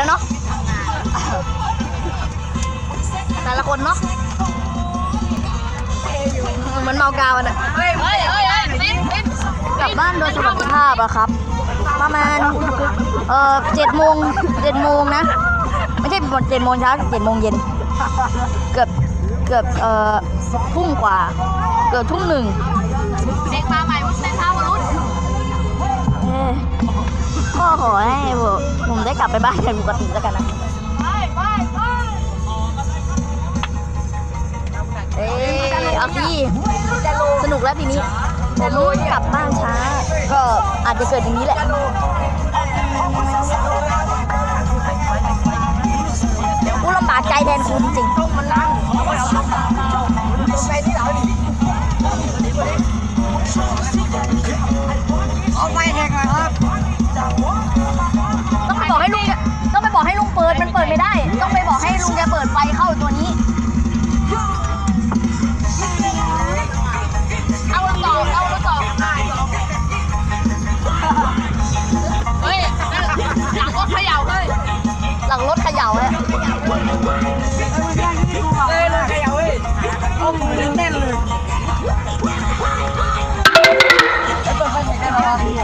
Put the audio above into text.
แล้วเนาะแต่ละคนเนาะเหมือนเมากาวอะเนี่ยเฮ้ยกลับบ้านโดยสวัสดิภาพอะครับ ประมาณเอ่อเจ็ดโมงเจ็ดโมงนะ ไม่ใช่เจ็ดโมงเช้าเจ็ดโมงเย็น เกือบเกือบเอ่อทุ่มกว่า เกือบทุ่มหนึ่งเด็กมาใหม่พวกในเท้าวรุ่น ให้ผมผมได้กลับไปบ้านอย่างปกติแล้วกันนะไปไปเอ้ยเอาสิสนุกแล้วทีนี้ผมกลับบ้านช้า ก็อาจจะเกิดอย่างนี้แหละกูลำบากใจแทนคุณจริงมั ขย่าเลย หลังรถเขย่าเลย